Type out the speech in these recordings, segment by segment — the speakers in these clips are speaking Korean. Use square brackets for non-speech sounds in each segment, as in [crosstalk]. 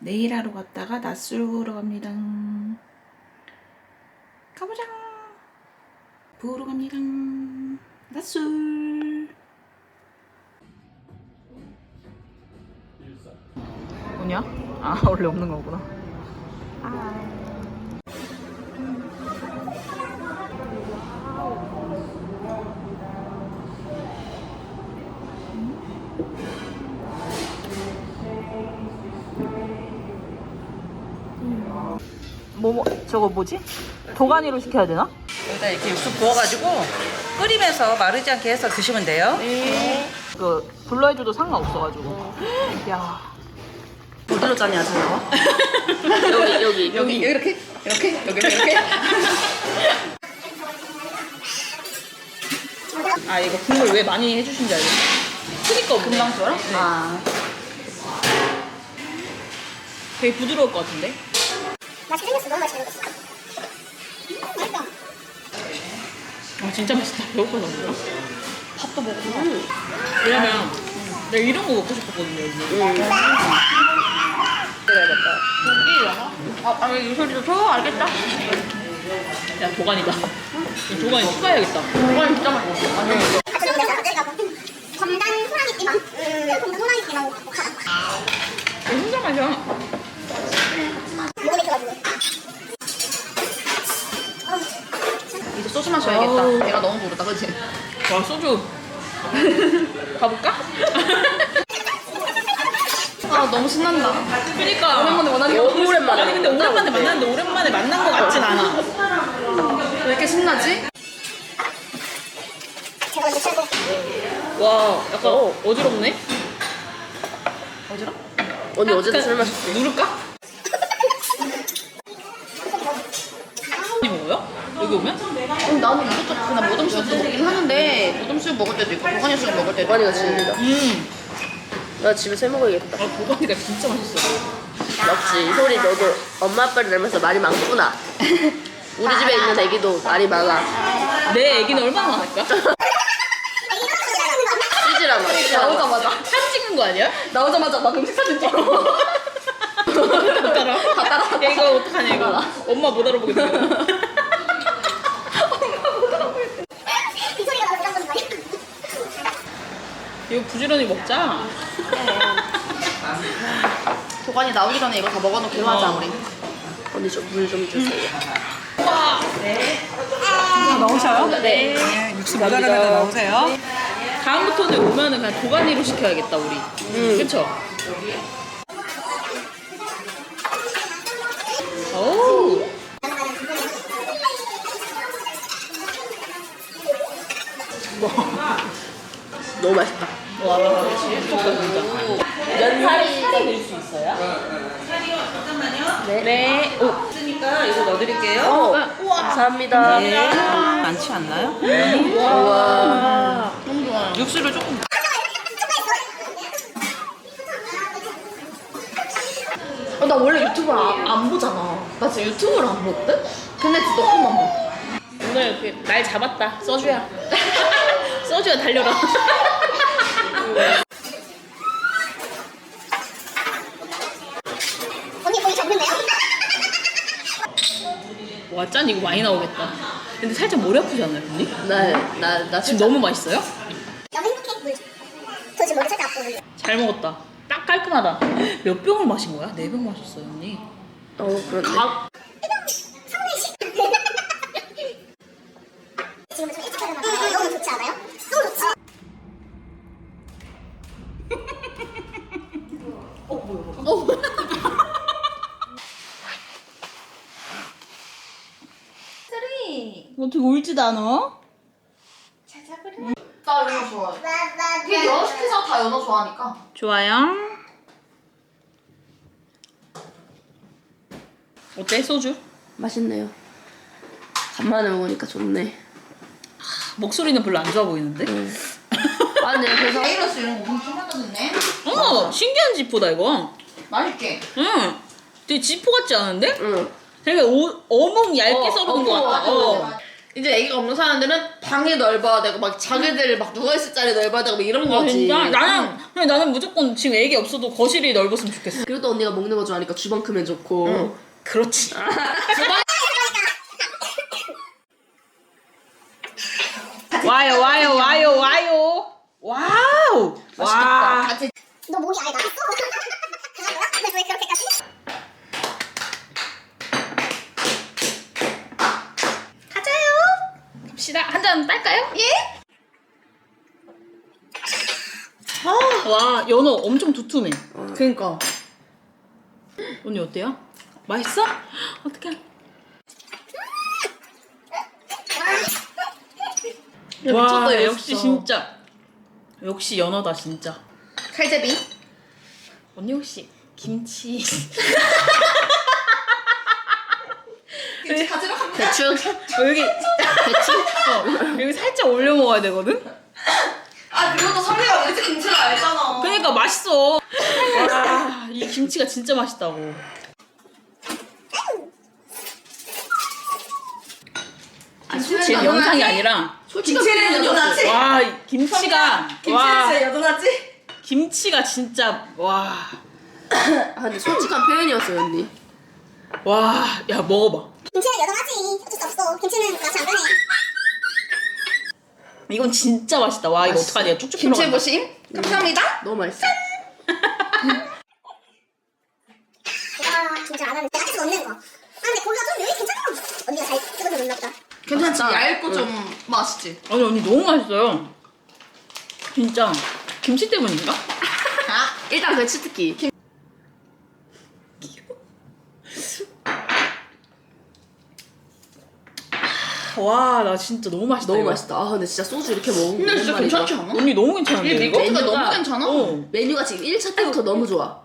내일 하러 갔다가 낮술 보러 갑니다. 가보자. 보러 갑니다. 낮술. 뭐냐? 아 원래 없는 거구나. 뭐, 뭐 저거 뭐지? 도가니로 시켜야 되나? 여기다 이렇게 육수 부어가지고 끓이면서 마르지 않게 해서 드시면 돼요. 그 불러해줘도 상관없어가지고. [gasps] 야. 어디로 짜냐 잘 나와? 여기 여기 여기 이렇게 이렇게 여기 이렇게. [laughs] 아 이거 국물 왜 많이 해주신 줄 알겠어? 크니까 금방 썰어? 아 되게 부드러울 것 같은데? 맛있게 생겼어. 너무 맛있게 생겼어. 맛있다. 아 진짜 맛있다. 배고파서. 밥도 먹고. 왜냐면 내가 이런 거 먹고 싶었거든요. 여기. 아, 아니 이 소리도 줘 알겠다. 야 도가니다. 이 도가니 추가해야겠다. 이건 진짜 맛있어. 아니 같이 먹자. 내가 검단 호랑이띠만. 음, 검단 호랑이띠만 하라. 이거 진짜 맛이 와 소주. [laughs] 가볼까? 아, 너무 신난다. 그니까. 오랜만에 만나는 게 너무 오랜만에 아니 근데 오랜만에. 만났는데 오랜만에 만난 것 같진 않아. 왜 이렇게 신나지? 와 약간 어 지럽네. 언니 어제도 약간 술 마셨지? 누를까? 많이 먹어요? 여기 오면? 음, 나는 이것저것 그냥 모듬술도 먹긴 하는데 모듬술 먹을 때도 있고 도가니술 먹을 때도 있고. 진리다. 음. 나 집에 새 먹어야겠다. 아 도가니가 진짜 맛있어. 역시 이 소리 너도 엄마 아빠를 닮아서 말이 많구나. [laughs] 우리 집에 있는 애기도 말이 많아. 내 애기는 얼마나 많을까? 찌질한 말. 나오자마자 사진 찍는 거 아니야? 나오자마자 막 음식 사진 찍어. 다 따라. 다 따라. 야 이거 어떡하냐 이거. 엄마 못 알아보겠네. [laughs] 이 소리가 나서 이런 건 말이야. 이거 부지런히 먹자. 도가니 나오기 전에 이거 다 먹어놓기로 하자 어. 우리. 언니 좀물좀 주세요. 나오셔요? 네. 육수 모자라면 나오세요. 다음부터는 오면은 그냥 도가니로 시켜야겠다 우리. 음. 그쵸? 오. [laughs] 너무 맛있다. 와, 미쳤다 진짜. 연살이 될수 있어요? 네. 네. 오. 있으니까 이거 넣어드릴게요. 어, 우와. 감사합니다. 많지 않나요? 우와. 육수를 조금. 어, 나 원래 유튜브를 안, 안 보잖아. 나 진짜 유튜브를 안 보거든? 근데 진짜 너무만 봐. 오늘 그 날 잡았다. 써주야. 써주야 달려라. 언니 거기 잡는데요? 와, 짠 이거 많이 나오겠다. 근데 살짝 머리 아프지 않아요, 언니? 나, 나, 나 지금 너무 맛있어요? 너무 행복해. 물. 저 지금 머리 살짝 아프고. 잘 먹었다. 딱 깔끔하다. 몇 병을 마신 거야? 네 병 마셨어요, 언니. 어, 그런데. 지금 좀 일찍 해야 되나 너무 좋지 않아요? 너무 좋지. 울지도 않아? 나 연어 좋아해. 이게 연어 시키잖아. 다 연어 좋아하니까. 좋아요. 어때, 소주? 맛있네요. 간만에 먹으니까 좋네. 목소리는 별로 안 좋아 보이는데? [laughs] 아, 네, 그래서. 바이러스 이런 거 엄청 갖다 줬네. 어, 신기한 지포다, 이거. 맛있게. 응. 되게 지포 같지 않은데? 응. 되게 오, 어묵 얇게 어, 썰은 거 어, 같다. 어, 어. 이제 애기가 없는 사람들은 방이 넓어야 되고 막 자기들 막 누워 있을 자리 넓어야 되고 막 이런 아 거지. 진짜? 나는 응. 그냥 나는 무조건 지금 애기 없어도 거실이 넓었으면 좋겠어. 그래도 언니가 먹는 거 좋아하니까 주방 크면 좋고. 그렇지. [laughs] 와요 와요 와요 와요. 와우. 와. 같이 너 목이 아예 나갔어? [laughs] 거야? 근데 왜 그렇게까지? 잔 딸까요? 예. 아. 와 연어 엄청 두툼해. 그니까. 언니 어때요? 맛있어? 야, 와 역시 진짜. 역시 연어다 진짜. 칼제비. 언니 혹시 김치 김치 가지러. 대충. 어, 여기 어, 여기 살짝 올려 먹어야 되거든. 아 그리고 또 선미가 우리 집 김치를 알잖아. 그러니까 맛있어. 와, 이 김치가 진짜 맛있다고. 아, 솔직히 김치는 영상이? 아니라 김치는 여전하지? 와, 이 김치가 김치는 와, 진짜 여전하지? 김치가 진짜 와. 아, 근데 솔직한 표현이었어요, 언니. 와, 야 먹어봐. 김치는 여전하지. 어쩔 수 없어. 김치는 맛이 안 변해. 이건 진짜 맛있다. 와, 이거 맛있어. 어떡하냐. 쭉쭉 김치 들어간다. 보심. 감사합니다. 너무 맛있어. 와, 김치 안 하는데. 내가 계속 넣는 거. 아, 근데 고기가 좀 요리 괜찮아. 언니가 잘 찍어서 넣나 보다. 괜찮지? 맛있다. 얇고 좀 맛있지? 아니 언니 너무 맛있어요. 진짜 김치 때문인가? [laughs] 아, 일단 그 치트키. 와, 나 진짜 너무 맛있다. 너무 이거. 맛있다. 아, 근데 진짜 소주 이렇게 먹으면 근데 진짜 오랜만이다. 괜찮지 않아? 언니 너무 괜찮은데. 이 이거? 리고스가 메뉴가- 너무 괜찮아. 어, 메뉴가 지금 1차 때부터 너무 좋아.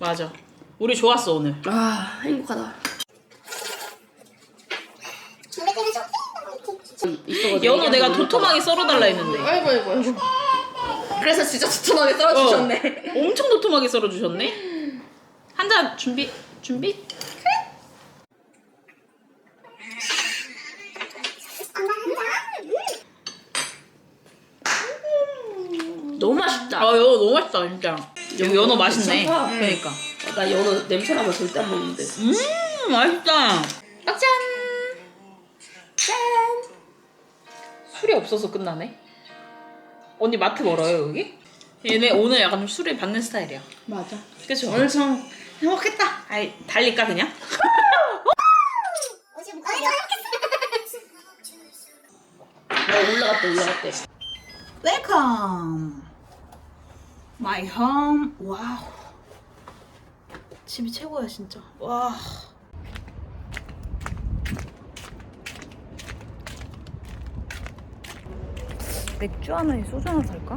맞아. 우리 좋았어 오늘. 아, 행복하다. 좀 있어가지고 연어 내가 얘기하는 도톰하게 썰어달라 했는데. 아이고 아이고 아이고. 그래서 진짜 두툼하게 썰어주셨네. 어, 엄청 도톰하게 썰어주셨네. 한 잔 준비 준비. 너무 맛있다. 아 연어 너무 맛있다 진짜. 여기 연어 맛있네. 괜찮다. 그러니까. 나 연어 냄새 나면 절대 안 먹는데. 음 맛있다. 짠. 짠. 술이 없어서 끝나네. 언니 마트 멀어요 여기? 얘네 오늘 약간 좀 술을 받는 스타일이야. 맞아. 그쵸? 오늘 참 행복했다. 아이 달릴까 그냥? 야, 올라갔대, 올라갔대. 웰컴 마이 홈 와우. 집이 최고야 진짜. 와. 맥주 하나에 소주 하나 살까?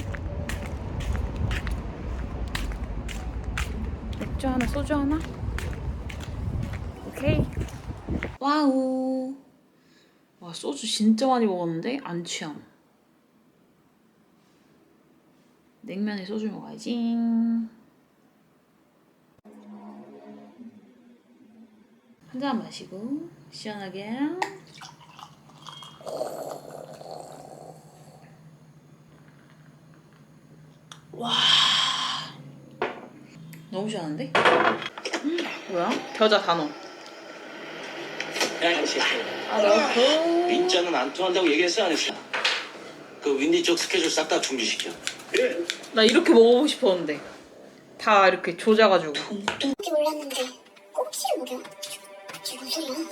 맥주 하나 소주 하나? 오케이. 와우. 와 소주 진짜 많이 먹었는데? 안 취함 냉면에 소주 먹어야지. 한 잔 마시고 시원하게. 와, 너무 시원한데? 음, 뭐야? 겨자 단어. 야, 당신. 아 넣고. 민자는 안 통한다고 얘기했어, 안 했어? 그 윈디 쪽 스케줄 싹다 중지시켜. 예. 나 이렇게 먹어보고 싶었는데 다 이렇게 조져가지고. 이렇게 몰랐는데 꼬치를 먹여. 이게 무슨 소리야?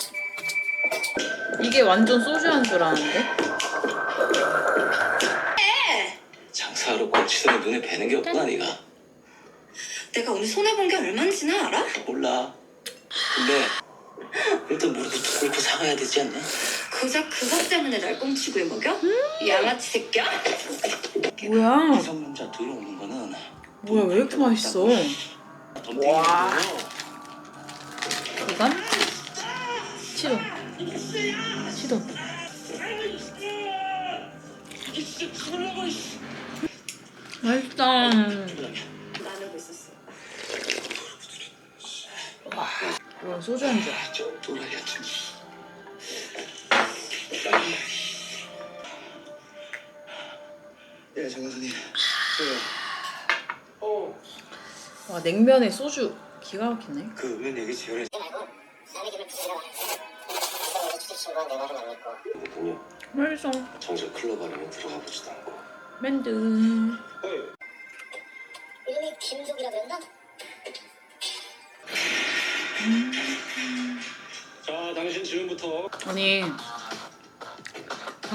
이게 완전 소주 한 줄 아는데? 장사하러 꼬치더니 눈에 뵈는 게 없구나, 네가. 내가 오늘 손해본 게 얼마인지는 알아? 몰라. 근데 일단 무릎을 꿇고 사과해야 되지 않나? 고작 그것 때문에 날 꽁치고 먹여? 양아치 새끼야? 뭐야? 이성 남자 들어오는 거는 뭐야 왜 이렇게 맛있어? 거고. 이건 치돈 치돈 맛있다 나누고 있었어. 이건 소주 한 잔 예, 장관사님. 어. 와 냉면에 소주 기가 막히네. 그 없는 얘기 지연이 보니 맛있어. 정작 클럽 안에는 들어가 보지도 않고. 맨드.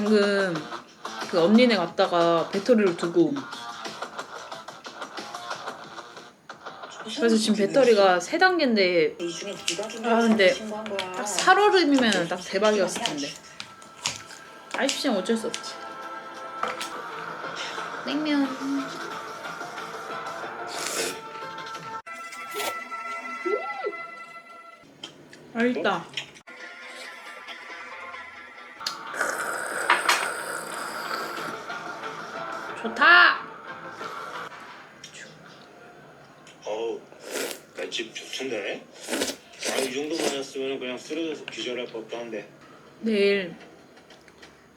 방금 그 언니네 갔다가 배터리를 두고 그래서 지금 배터리가 세 단계인데 아, 근데? 딱 살얼음이면 딱 대박이었을 텐데. 아이씨는 어쩔 수 없지. 냉면. 맛있다 좋다 어우, 맛집 좋던데? 아, 이 정도 맞았으면 그냥 쓰러져서 기절할 법도 한데. 내일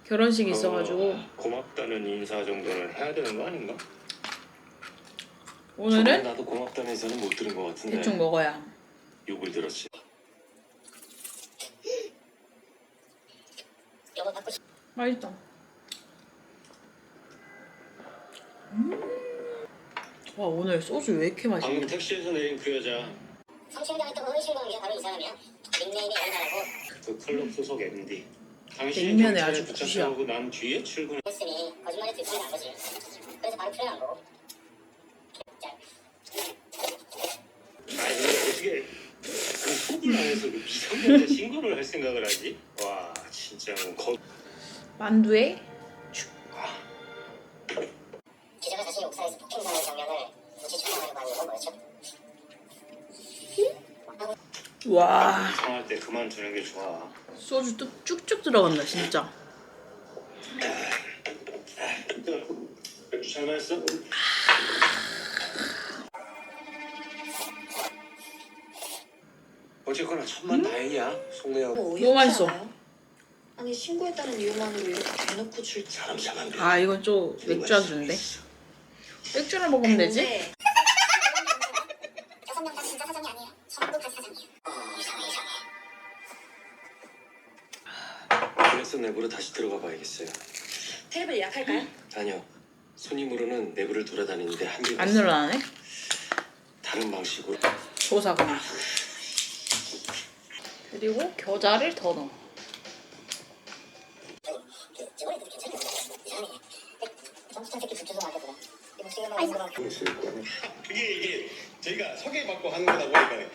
결혼식 있어가지고 어, 고맙다는 인사 정도는 해야 되는 거 아닌가? 오늘은 나도 고맙다는 인사는 못 들은 것 같은데. 대충 먹어야 욕을 들었지. 맛있다. 음. 와 오늘 소주 왜 이렇게 방금 맛있냐? 택시에서 내린 그 여자, 성추행당했던 허위 신고한 게 바로 이 사람이야 닉네임이 엔다라고 그 클럽 소속 MD. 당신이 냉면에 경찰에 아주 붙잡혀오고 난 뒤에 출근. 했으니 거짓말이 들통이 난 거지 그래서 바로 풀어난 거고 자, 아니 근데 어떻게 그 속을 안 해서 그 미성년자 신고를 할 생각을 하지? 와 진짜 뭐 거. 만두에 와 상할 때 그만두는 게 좋아. 소주 뚝 쭉쭉 들어간다 진짜. 맥주 잘 마셨어? 어쨌거나 천만 다행이야 속내하고 너무 맛있어. 아니 신고했다는 이유만으로 이렇게 대놓고 줄 사람 돼. 아 이건 좀 맥주 안주인데. 맥주를 먹으면 되지? 근데 봐야겠어요. 테이블 예약할까요? 아니요. 손님으로는 내부를 돌아다니는데 한비가 안 있어요. 늘어나네? 다른 방식으로 조사 그냥. 그리고 겨자를 더 넣어. 그 있을. 그게 이게 저희가 소개받고 하는 거다 보니까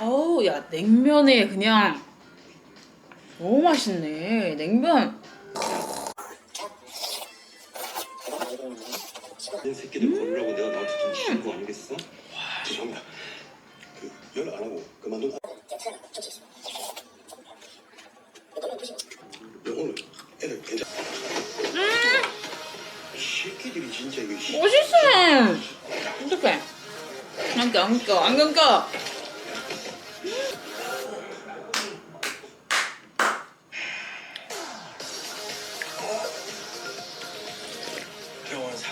어우 야 냉면에 그냥 너무 맛있네. 냉면 이 새끼들 고르라고 내가 너한테 좀 주는 거 아니겠어? 죄송합니다. 그열안 하고 그만둔 괜찮아 좋지 너무 보시고 오늘 애들 괜찮. 이 새끼들이 진짜 이거 씨. 맛있어. 어떡해? 안 껴, 안 껴, 안 껴.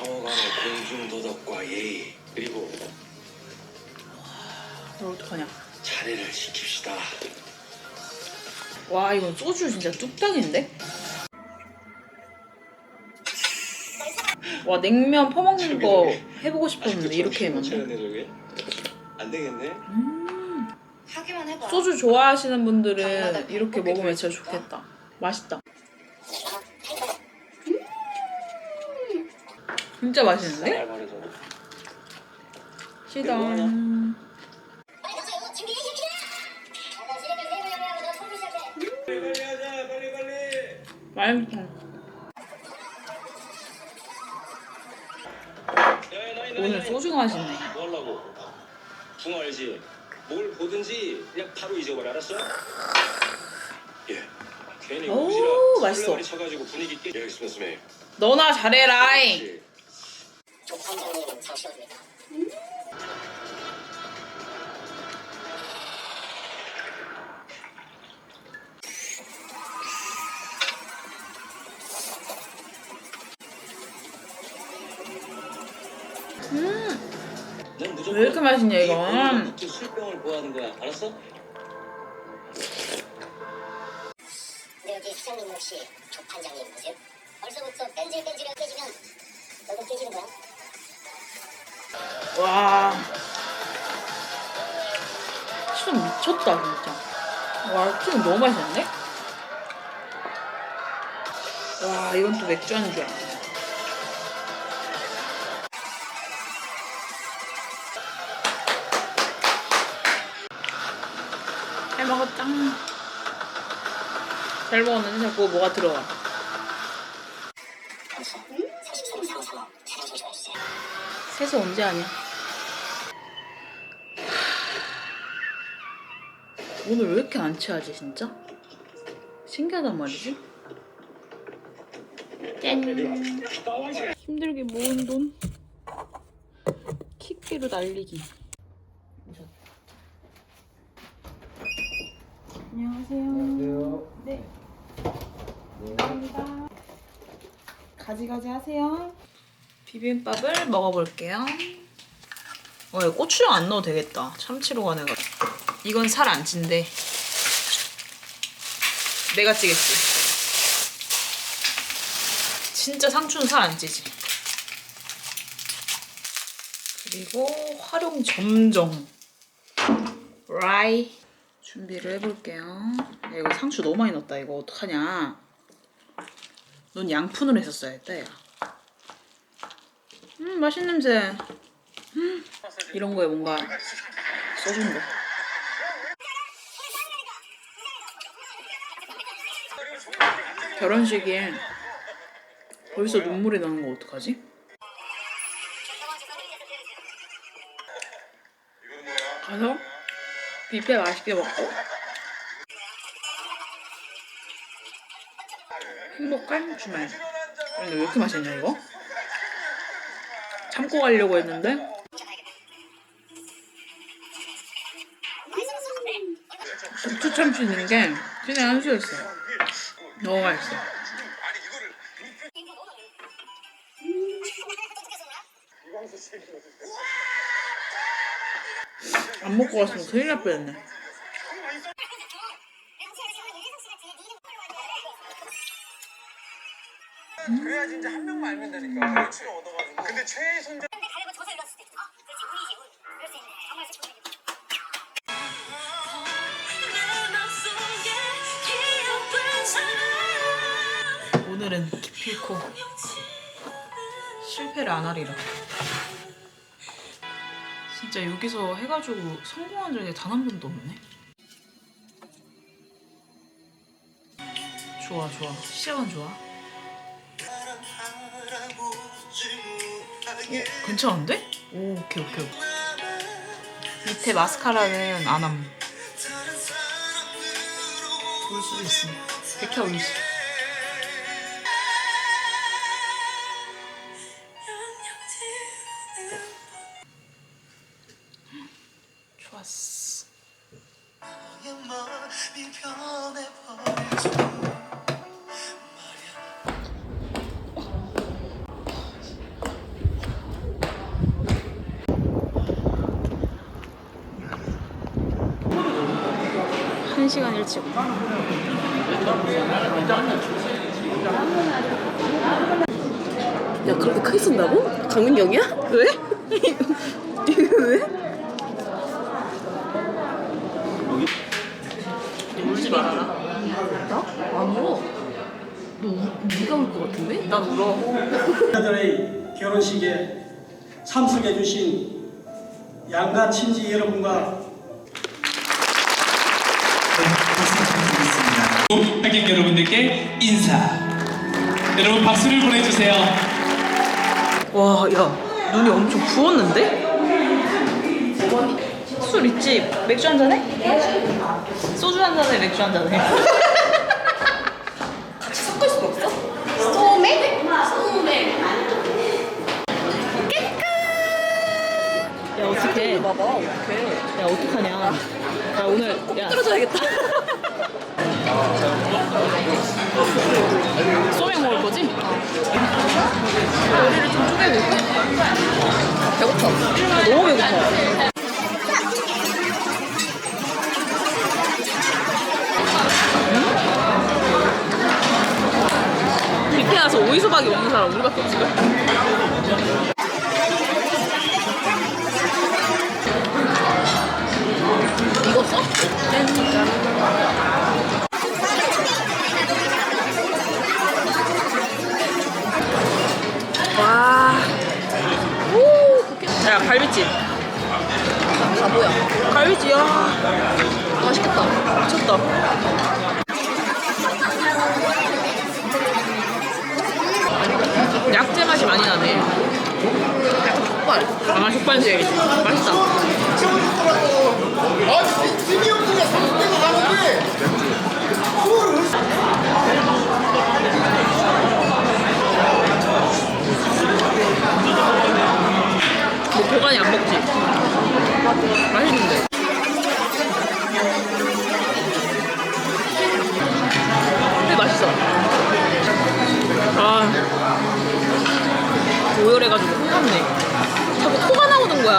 상호간의 공중 도덕과 예의 그리고 이거 어떡하냐? 차례를 지킵시다. 와 이건 소주 진짜 뚝딱인데? 와 냉면 퍼먹는 거 해보고 싶었는데 이렇게 해놨네 저게? 안 되겠네. 하기만 해봐. 소주 좋아하시는 분들은 이렇게 먹으면 진짜 좋겠다 맛있다 진짜 맛있는데? 빨리. 맛있어 오늘 소주가 맛있네 뭐 하려고? 붕어 알지? 뭘 보든지 그냥 바로 잊어버려 알았어? 예. 괜히 오, 맛있어. 쳐가지고 분위기 깨. 예. 너나 조판장님 상식입니다. 음. 왜 이렇게 맛있냐 이거? 술병을 보하는 거야, 알았어? 네, 시장님 혹시 조판장님 보세요? 벌써부터 뺀질뺀질하게 지면 너도 깨지는 와. 튀김 미쳤다 진짜. 와 튀김 너무 맛있는데? 와 이건 또 맥주 안주야. 잘 먹었다. 잘 먹었는데 자꾸 뭐가 들어와. 세수 언제 하냐? 오늘 왜 이렇게 안 취하지 진짜? 신기하단 말이지? 짠! 힘들게 모은 돈. 킥비로 날리기. 안녕하세요. 네. 감사합니다. 가지가지 하세요. 비빔밥을 먹어볼게요. 어, 고추장 안 넣어도 되겠다. 참치로 가네가 이건 살 안 찐대. 내가 찌겠지. 진짜 상추는 살 안 찌지. 그리고 활용 점정. 라이 준비를 해볼게요. 야, 이거 상추 너무 많이 넣었다. 이거 어떡하냐. 넌 양푼으로 했었어야 했다 야 음, 맛있는 냄새. 음, 이런 거에 뭔가 써준 거. 결혼식에 벌써 눈물이 나는 거 어떡하지? 가서 뷔페 맛있게 먹고 행복한 주말. 근데 왜 이렇게 맛있냐 이거? 참고 가려고 했는데 고추 참치 있는 게 신의 한 수였어. 너무 맛있어. 안 먹고 갔으면 큰일 날 뻔했네. 그래야지 이제 한 명만 알면 되니까 근데 최선자 기필코 실패를 안 하리라. 진짜 여기서 해가지고 성공한 적이 단 한 번도 없네. 좋아 좋아 시작은 좋아. 오, 괜찮은데? 오 오케이 오케이. 밑에 마스카라는 안 함. 올 수도 있어. 백해 올릴 수. 왜? 울지 말아라. 나? 안 울어. 너 우, 네가 울 것 같은데? 난 울어. 자들의 결혼식에 참석해 주신 양가 친지 여러분과 하객 여러분들께 인사. 여러분 박수를 보내주세요. 와, 야, 눈이 엄청 부었는데? 술 있지? 맥주 한 잔해? 소주 한 잔에 맥주 한 잔해. [laughs] 섞을 수가 없어? 소맥? 소맥. 야, 어떡해. 봐봐, 어떡해. 야, 어떡하냐. 야, 오늘. 야, 떨어져야겠다. [laughs] 소맥 먹을 거지? 머리를 좀 쪼개볼까? 배고파. 너무 배고파. 오이소박이 먹는 사람 우리밖에 없을걸? 익었어? 와. 오, 야, 갈비찜. 바보야. 갈비찜, 야. 맛있겠다. 미쳤다. 약재 맛이 많이 나네. 족발. 아, 족발 줘야겠지. 맛있다. 뭐 보관이 안 먹지? 맛있는데. 근데 맛있어. 아. 오열해가지고 혼났네. 자꾸 코가 나오는 거야.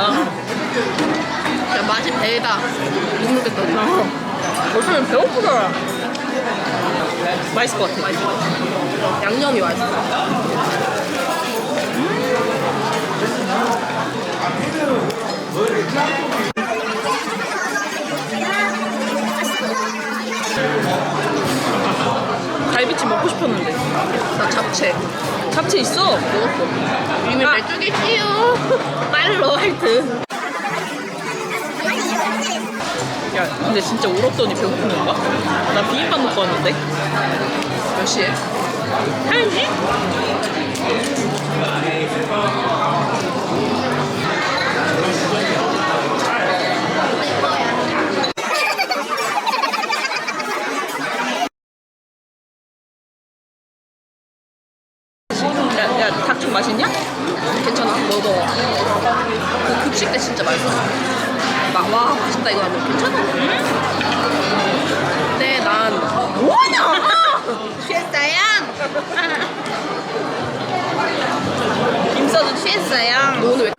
야, 맛이 배다. 못 먹겠다. 아, 벌써 배고프다. 맛있을 것 같아. 양념이 맛있어. 갈비찜 먹고 싶었는데. 나 잡채. 잡채 있어. 먹었어. 이미 아. 메뚜기지요. [laughs] 빨로 하여튼. 야, 근데 진짜 울었더니 배고픈 건가? 나 비빔밥 먹고 왔는데. 몇 시에? 1시? 야, 야, 닭죽 맛있냐? 괜찮아. 먹어. 그 급식 때 진짜 맛있었어. 막, 와, 맛있다 이거 하면 괜찮아. 근데 난. 뭐하냐! 취했어요? 김서도 취했어요. 너 오늘 왜.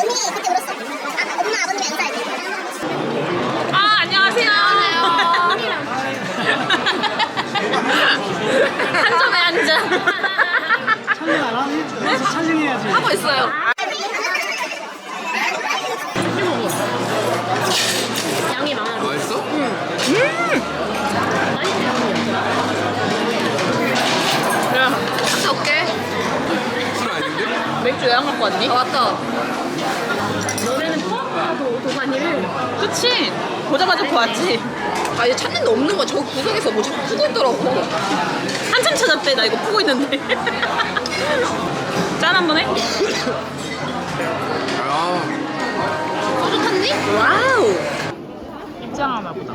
언니 그때 울었어. 아, 엄마 아버님이 안 살지. 아, 안녕하세요. 한 점에 한 점. 촬영 안 하니? 촬영해야지. 하고 있어요. 양이 많아. 맛있어? 야, 갔다 올게. 술 아닌데? 맥주 양 갖고 왔니? 아, 왔다. 너네는 포함하고 도가니를 그치? 보자마자 보았지? 아, 얘 찾는데 없는 거야. 저 구석에서 뭐 자꾸 푸고 있더라고. 한참 찾았대. 나 이거 푸고 있는데. [laughs] 짠 한 번 해? 아, 소주 탔니? 와우. 입장하나 보다.